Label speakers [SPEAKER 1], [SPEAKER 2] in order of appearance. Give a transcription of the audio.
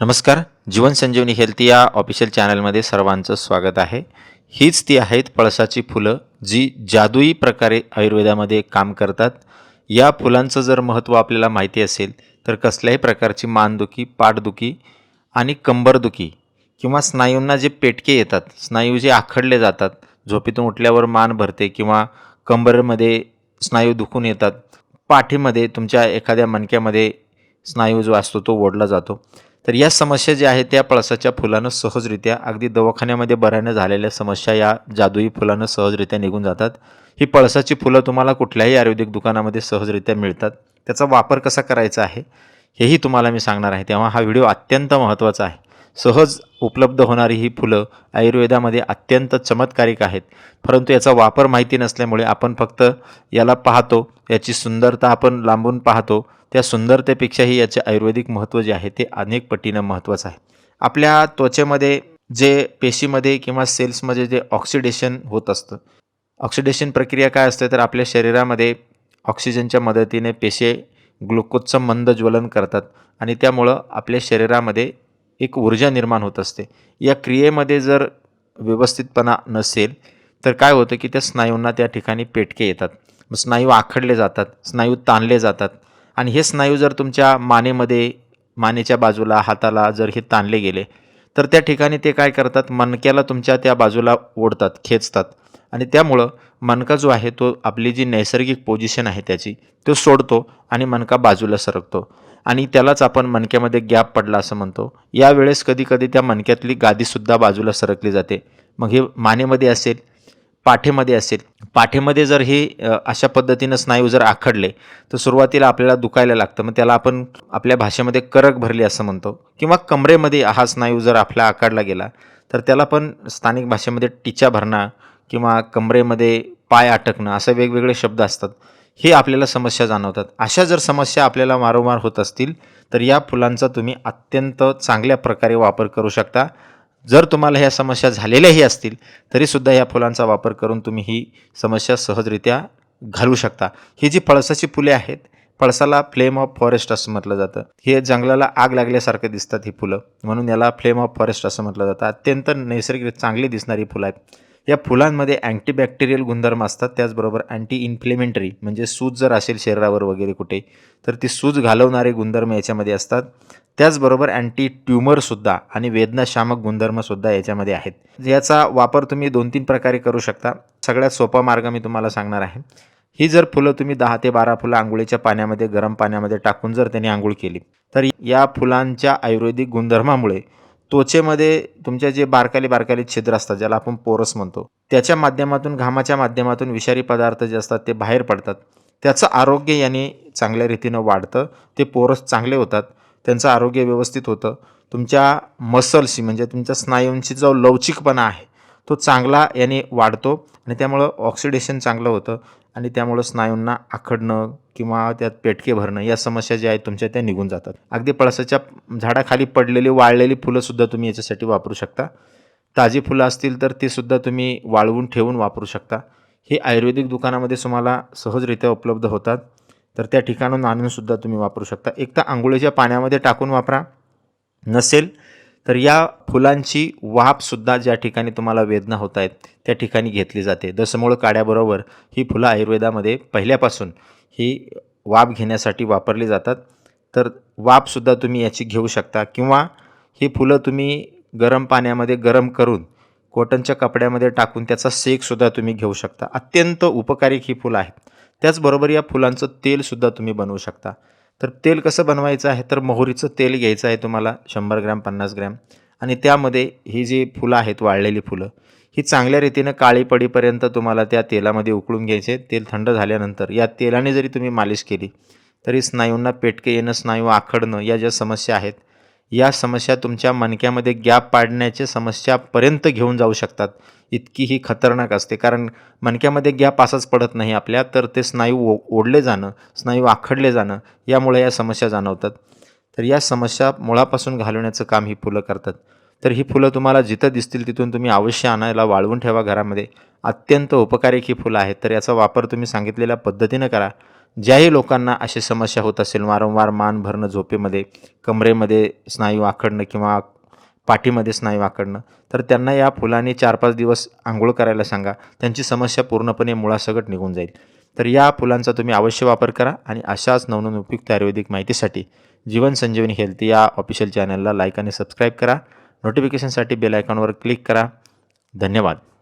[SPEAKER 1] नमस्कार जीवन संजीवनी हेल्थ या ऑफिशियल चॅनलमध्ये सर्वांचं स्वागत आहे. हीच ती आहेत पळसाची फुलं जी जादुई प्रकारे आयुर्वेदामध्ये काम करतात. या फुलांचं जर महत्त्व आपल्याला माहिती असेल तर कसल्याही प्रकारची मानदुखी पाठदुखी आणि कंबरदुखी किंवा स्नायूंना जे पेटके येतात स्नायू जे आखडले जातात झोपेतून उठल्यावर मान भरते किंवा कंबरमध्ये स्नायू दुखून येतात पाठीमध्ये तुमच्या एखाद्या मणक्यामध्ये स्नायू जो असतो तो ओढला जातो. तर या समस्या ज्या आहेत त्या पळसाच्या फुलानं सहजरित्या अगदी दवाखान्यामध्ये बऱ्यानं झालेल्या समस्या या जादुई फुलानं सहजरित्या निघून जातात. ही पळसाची फुलं तुम्हाला कुठल्याही आयुर्वेदिक दुकानामध्ये सहजरित्या मिळतात. त्याचा वापर कसा करायचा आहे हेही तुम्हाला मी सांगणार आहे. तेव्हा हा व्हिडिओ अत्यंत महत्त्वाचा आहे. सहज उपलब्ध होणारी ही फुलं आयुर्वेदामध्ये अत्यंत चमत्कारिक आहेत. परंतु याचा वापर माहिती नसल्यामुळे आपण फक्त याला पाहतो याची सुंदरता आपण लांबून पाहतो त्या सुंदरतेपेक्षाही याचे आयुर्वेदिक महत्त्व जे आहे ते अनेक पटीनं महत्त्वाचं आहे. आपल्या त्वचेमध्ये जे पेशीमध्ये किंवा सेल्समध्ये जे ऑक्सिडेशन होत असतं ऑक्सिडेशन प्रक्रिया काय असते तर आपल्या शरीरामध्ये ऑक्सिजनच्या मदतीने पेशी ग्लुकोजचं मंद ज्वलन करतात आणि त्यामुळं आपल्या शरीरामध्ये एक ऊर्जा निर्माण होत असते. या क्रियेमध्ये जर व्यवस्थितपणा नसेल तर काय होतं की त्या स्नायूंना त्या ठिकाणी पेटके येतात. मग स्नायू आखडले जातात स्नायू ताणले जातात. आणि हे स्नायू जर तुमच्या मानेमध्ये मानेच्या बाजूला हाताला जर हे ताणले गेले तर त्या ठिकाणी ते काय करतात? मनक्याला तुमच्या त्या बाजूला ओढतात खेचतात. आणि त्यामुळं मनका जो आहे तो आपली जी नैसर्गिक पोझिशन आहे त्याची तो सोडतो आणि मनका बाजूला सरकतो. आणि त्यालाच आपण मणक्यामध्ये गॅप पडला असं म्हणतो. यावेळेस कधीकधी त्या मणक्यातली गादीसुद्धा बाजूला सरकली जाते. मग हे मानेमध्ये असेल पाठीमध्ये असेल. पाठीमध्ये जर हे अशा पद्धतीनं स्नायू जर आखडले तर सुरुवातीला आपल्याला दुखायला लागतं. मग त्याला आपण आपल्या भाषेमध्ये करक भरली असं म्हणतो. किंवा कमरेमध्ये हा स्नायू जर आपला आखडला गेला तर त्याला पण स्थानिक भाषेमध्ये टिचा भरणं किंवा कमरेमध्ये पाय अटकणं असे वेगवेगळे शब्द असतात. हे आपल्याला समस्या जाणवतात. अशा जर समस्या आपल्याला वारंवार होत असतील तर या फुलांचा तुम्ही अत्यंत चांगल्या प्रकारे वापर करू शकता. जर तुम्हाला ह्या समस्या झालेल्याही असतील तरीसुद्धा या फुलांचा वापर करून तुम्ही ही समस्या सहजरित्या घालू शकता. ही जी पळसाची फुले आहेत पळसाला फ्लेम ऑफ फॉरेस्ट असं म्हटलं जातं. हे जंगलाला आग लागल्यासारखे दिसतात ही फुलं म्हणून याला फ्लेम ऑफ फॉरेस्ट असं म्हटलं जातं. अत्यंत नैसर्गिक चांगली दिसणारी फुलं आहेत. या फुलांमध्ये अँटीबॅक्टेरियल गुणधर्म असतात त्याचबरोबर अँटी इन्फ्लेमेंटरी म्हणजे सूज जर असेल शरीरावर वगैरे कुठे तर ती सूज घालवणारे गुणधर्म याच्यामध्ये असतात. त्याचबरोबर अँटी ट्युमरसुद्धा आणि वेदनाशामक गुणधर्मसुद्धा याच्यामध्ये आहेत. याचा वापर तुम्ही दोन तीन प्रकारे करू शकता. सगळ्यात सोपा मार्ग मी तुम्हाला सांगणार आहे. ही जर फुलं तुम्ही दहा ते बारा फुलं आंघोळीच्या पाण्यामध्ये गरम पाण्यामध्ये टाकून जर त्यांनी आंघोळ केली तर या फुलांच्या आयुर्वेदिक गुणधर्मामुळे त्वचेमध्ये तुमच्या जे बारकाली बारकाली छिद्र असतात ज्याला आपण पोरस म्हणतो त्याच्या माध्यमातून घामाच्या माध्यमातून विषारी पदार्थ जे असतात ते बाहेर पडतात. त्याचं आरोग्य याने चांगल्या रीतीनं वाढतं. ते पोरस चांगले होतात. त्यांचं आरोग्य व्यवस्थित होतं. तुमच्या मसल्सशी म्हणजे तुमच्या स्नायूंची जो लवचिकपणा आहे तो चांगला याने वाढतो आणि त्यामुळं ऑक्सिडेशन चांगलं होतं आणि त्यामुळं स्नायूंना आखडणं किंवा त्यात पेटके भरणं या समस्या ज्या आहेत तुमच्या त्या निघून जातात. अगदी पळसाच्या झाडाखाली पडलेली वाळलेली फुलंसुद्धा तुम्ही याच्यासाठी वापरू शकता. ताजी फुलं असतील तर ती सुद्धा तुम्ही वाळवून ठेवून वापरू शकता. हे आयुर्वेदिक दुकानामध्ये तुम्हाला सहजरित्या उपलब्ध होतात. तर त्या ठिकाणून आणूनसुद्धा तुम्ही वापरू शकता. एक तर आंघोळीच्या पाण्यामध्ये टाकून वापरा. नसेल तर या फुलांची वाफसुद्धा ज्या ठिकाणी तुम्हाला वेदना होत आहेत त्या ठिकाणी घेतली जाते. दसमूळ काड्याबरोबर ही फुलं आयुर्वेदामध्ये पहिल्यापासून ही वाफ घेण्यासाठी वापरली जातात. तर वाफसुद्धा तुम्ही याची घेऊ शकता किंवा ही फुलं तुम्ही गरम पाण्यामध्ये गरम करून कॉटनच्या कपड्यामध्ये टाकून त्याचा शेकसुद्धा तुम्ही घेऊ शकता. अत्यंत उपकारिक ही फुलं आहेत. त्याचबरोबर या फुलांचं तेलसुद्धा तुम्ही बनवू शकता. तर तेल कसं बनवायचं आहे? तर मोहरीचं तेल घ्यायचं आहे तुम्हाला शंभर ग्रॅम पन्नास ग्रॅम. आणि त्यामध्ये ही जी फुलं आहेत वाळलेली फुलं ही चांगल्या रीतीनं काळी पडीपर्यंत तुम्हाला त्या तेलामध्ये उकळून घ्यायचे. तेल थंड झाल्यानंतर या तेलाने जरी तुम्ही मालिश केली तरी स्नायूंना पेटके येणं स्नायू आखडणं या ज्या समस्या आहेत या समस्या तुमच्या मणक्यामध्ये गॅप पाडण्याच्या समस्यापर्यंत घेऊन जाऊ शकतात. इतकी ही खतरनाक असते. कारण मणक्यामध्ये गॅप असाच पडत नाही आपल्या तर ते स्नायू ओ ओढले जाणं स्नायू आखडले जाणं यामुळे या समस्या जाणवतात. तर या समस्या मुळापासून घालवण्याचं काम ही फुलं करतात. तर ही फुलं तुम्हाला जिथं दिसतील तिथून तुम्ही अवश्य आणायला वाळवून ठेवा घरामध्ये. अत्यंत उपकारिक ही फुलं आहेत. तर याचा वापर तुम्ही सांगितलेल्या पद्धतीनं करा. ज्याही लोकांना अशी समस्या होत असेल वारंवार मान भरणं झोपेमध्ये कमरेमध्ये स्नायू आखडणं किंवा पाठीमध्ये स्नायू आखडणं तर त्यांना या फुलाने चार पाच दिवस आंघोळ करायला सांगा. त्यांची समस्या पूर्णपणे मुळासकट निघून जाईल. तर या फुलांचा तुम्ही अवश्य वापर करा आणि अशाच नवनवीन उपयुक्त आयुर्वेदिक माहितीसाठी जीवन संजीवनी हेल्थ या ऑफिशियल चॅनलला लाईक आणि सबस्क्राईब करा. नोटिफिकेशनसाठी बेल आयकॉनवर क्लिक करा. धन्यवाद.